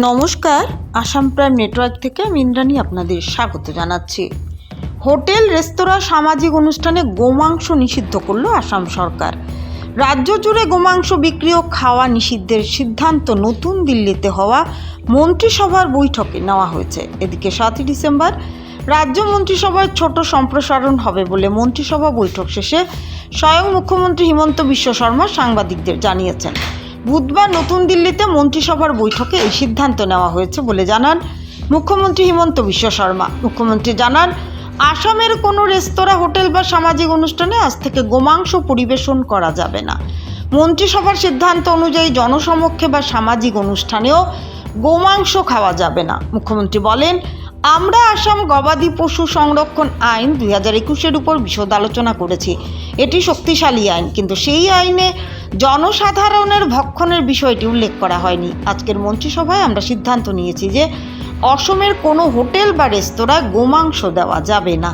নমস্কার, Assam prime network থেকে আমি ইন্দ্রাণী আপনাদের স্বাগত জানাচ্ছি। হোটেল, রেস্তোরাঁ, সামাজিক অনুষ্ঠানে গোমাংস নিষিদ্ধ করল আসাম সরকার। রাজ্য জুড়ে গোমাংস বিক্রি ও খাওয়া নিষিদ্ধের সিদ্ধান্ত নতুন দিল্লিতে হওয়া মন্ত্রিসভার বৈঠকে নেওয়া হয়েছে। এদিকে সাতই ডিসেম্বর, রাজ্য মন্ত্রিসভার ছোট সম্প্রসারণ হবে বলে মন্ত্রিসভা বৈঠক শেষে স্বয়ং মুখ্যমন্ত্রী হিমন্ত বিশ্ব শর্মা সাংবাদিকদের জানিয়েছেন। বুধবার নতুন দিল্লিতে মন্ত্রিসভার বৈঠকে এই সিদ্ধান্ত নেওয়া হয়েছে বলে জানান মুখ্যমন্ত্রী হিমন্ত বিশ্ব শর্মা। মুখ্যমন্ত্রী জানান, আসামের কোনো রেস্তোরাঁ, হোটেল বা সামাজিক অনুষ্ঠানে আজ থেকে গোমাংস পরিবেশন করা যাবে না। মন্ত্রিসভার সিদ্ধান্ত অনুযায়ী জনসমক্ষে বা সামাজিক অনুষ্ঠানেও গোমাংস খাওয়া যাবে না। মুখ্যমন্ত্রী বলেন, আমরা আসাম গবাদি পশু সংরক্ষণ আইন দুই হাজার একুশের উপর বিশদ আলোচনা করেছি। এটি শক্তিশালী আইন, কিন্তু সেই আইনে জনসাধারণের ভক্ষণের বিষয়টি উল্লেখ করা হয়নি। আজকের মন্ত্রিসভায় আমরা সিদ্ধান্ত নিয়েছি যে অসমের কোনো হোটেল বা রেস্তোরাঁয় গোমাংস দেওয়া যাবে না।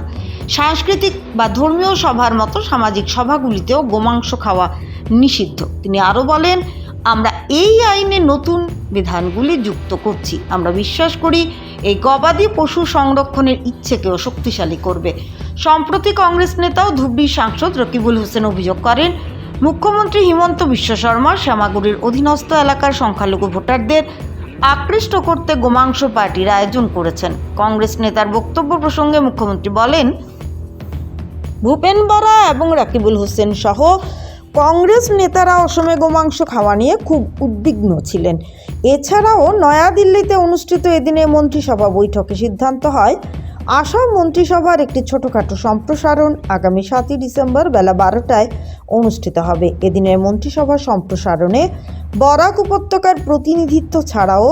সাংস্কৃতিক বা ধর্মীয় সভার মতো সামাজিক সভাগুলিতেও গোমাংস খাওয়া নিষিদ্ধ। তিনি আরও বলেন, আমরা এই আইনে নতুন বিধানগুলি যুক্ত করছি। আমরা বিশ্বাস করি এই গবাদি পশু সংরক্ষণের ইচ্ছেকেও শক্তিশালী করবে। সম্প্রতি কংগ্রেস নেতাও ধুবড়ির সাংসদ রকিবুল হোসেন অভিযোগ করেন মুখ্যমন্ত্রী হিমন্ত বিশ্ব শর্মা শ্যামাগুড়ির অধীনস্থ এলাকার সংখ্যালঘু ভোটারদের আকৃষ্ট করতে গোমাংস পার্টির আয়োজন করেছেন। কংগ্রেস নেতার বক্তব্য প্রসঙ্গে মুখ্যমন্ত্রী বলেন, ভূপেন বরা এবং রাকিবুল হোসেন সহ কংগ্রেস নেতারা অসমে গোমাংস খাওয়া নিয়ে খুব উদ্বিগ্ন ছিলেন। এছাড়াও নয়াদিল্লিতে অনুষ্ঠিত এদিনে মন্ত্রিসভা বৈঠকে সিদ্ধান্ত হয় আসাম মন্ত্রিসভার একটি ছোটখাটো সম্প্রসারণ আগামী সাতই ডিসেম্বর বেলা বারোটায় অনুষ্ঠিত হবে। এদিনের মন্ত্রিসভার সম্প্রসারণে বরাক উপত্যকার প্রতিনিধিত্ব ছাড়াও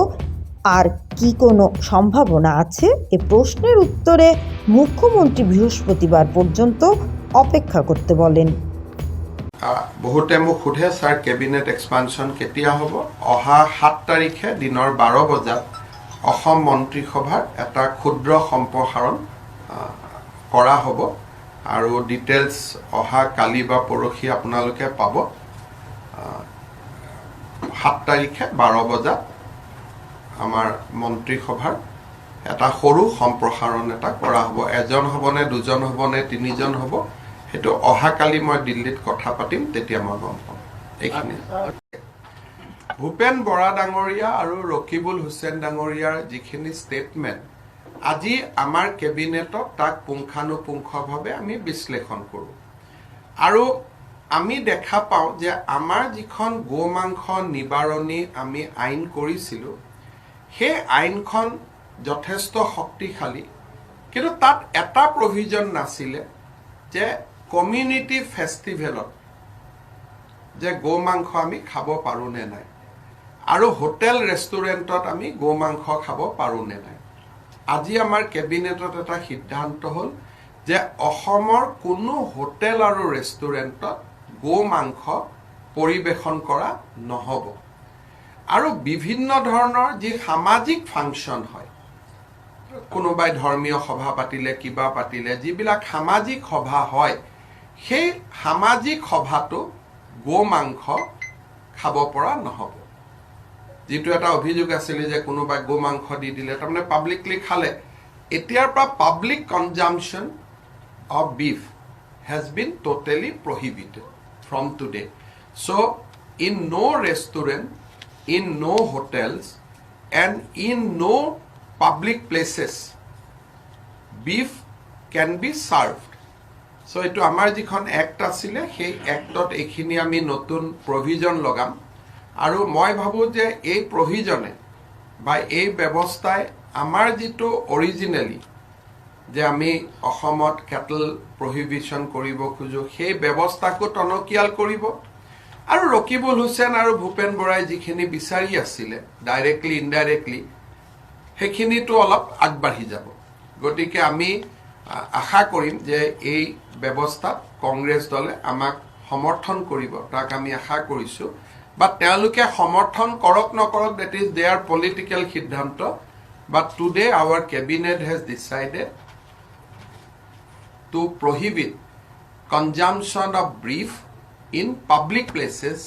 আর কি কোনো সম্ভাবনা আছে? এ প্রশ্নের উত্তরে মুখ্যমন্ত্রী বৃহস্পতিবার পর্যন্ত অপেক্ষা করতে বলেন। বহুতে মোক সোধে ছাৰ কেবিনেট এক্সপানশ্যন কেতিয়া হ'ব? অহা সাত তাৰিখে দিনৰ বাৰ বজাত অসম মন্ত্ৰীসভাৰ এটা ক্ষুদ্ৰ সম্প্ৰসাৰণ কৰা হ'ব আৰু ডিটেইলছ অহা কালি বা পৰহি আপোনালোকে পাব সাত তাৰিখে বাৰ বজাত আমাৰ মন্ত্ৰীসভাৰ এটা সৰু সম্প্ৰসাৰণ এটা কৰা হ'ব। এজন হ'বনে দুজন হ'বনে তিনিজন হ'ব সেইটো অহাকালি মই দিল্লীত কথা পাতিম তেতিয়া মই গম পাম। এইখিনি ভূপেন বৰা ডাঙৰীয়া আৰু ৰকিবুল হুছেইন ডাঙৰীয়াৰ যিখিনি ষ্টেটমেণ্ট আজি আমাৰ কেবিনেটত তাক পুংখানুপুংখভাৱে আমি বিশ্লেষণ কৰোঁ। আৰু আমি দেখা পাওঁ যে আমাৰ যিখন গো মাংস নিবাৰণী আমি আইন কৰিছিলোঁ সেই আইনখন যথেষ্ট শক্তিশালী কিন্তু তাত এটা প্ৰভিজন নাছিলে যে কমিউনিটি ফেষ্টিভেলত যে গো মাংস আমি খাব পাৰোঁ নে নাই। আৰু হোটেল ৰেষ্টুৰেণ্টত আমি গো মাংস খাব পাৰোঁ নে নাই? আজি আমাৰ কেবিনেটত এটা সিদ্ধান্ত হ'ল যে অসমৰ কোনো হোটেল আৰু ৰেষ্টুৰেণ্টত গো মাংস পৰিৱেশন কৰা নহ'ব। আৰু বিভিন্ন ধৰণৰ যি সামাজিক ফাংচন হয় কোনোবাই ধৰ্মীয় সভা পাতিলে কিবা পাতিলে যিবিলাক সামাজিক সভা হয় সেই সামাজিক সভাটো গো মাংস খাব পৰা নহ'ব। যিটো এটা অভিযোগ আছিলে যে কোনোবাই গো মাংস দি দিলে, তাৰমানে পাব্লিকলি খালে। এতিয়াৰ পৰা public consumption of beef has been totally prohibited from today so' in no' restaurant in no' hotels and in no' public places beef can be served so' এইটো আমাৰ যিখন এক্ট আছিলে, সেই এক্টত এইখিনি আমি নতুন প্ৰভিজন লগাম। আৰু মই ভাবোঁ যে এই প্ৰভিজনে বা এই ব্যৱস্থাই আমাৰ যিটো অৰিজিনেলি যে আমি অসমত কেটল প্ৰহিবিশ্যন কৰিব খোজোঁ, সেই ব্যৱস্থাকো টনকিয়াল কৰিব। আৰু ৰকিবুল হুছেইন আৰু ভূপেন বৰাই যিখিনি বিচাৰি আছিলে ডাইৰেক্টলি ইনডাইৰেক্টলি সেইখিনিতো অলপ আগবাঢ়ি যাব। গতিকে আমি আশা কৰিম যে এই ব্যৱস্থাত কংগ্ৰেছ দলে আমাক সমৰ্থন কৰিব। তাক আমি আশা কৰিছোঁ। বা তেওঁলোকে সমৰ্থন কৰক নকৰক দেট ইজ দেয়াৰ পলিটিকেল সিদ্ধান্ত but today our cabinet has decided to prohibit consumption of brief in public places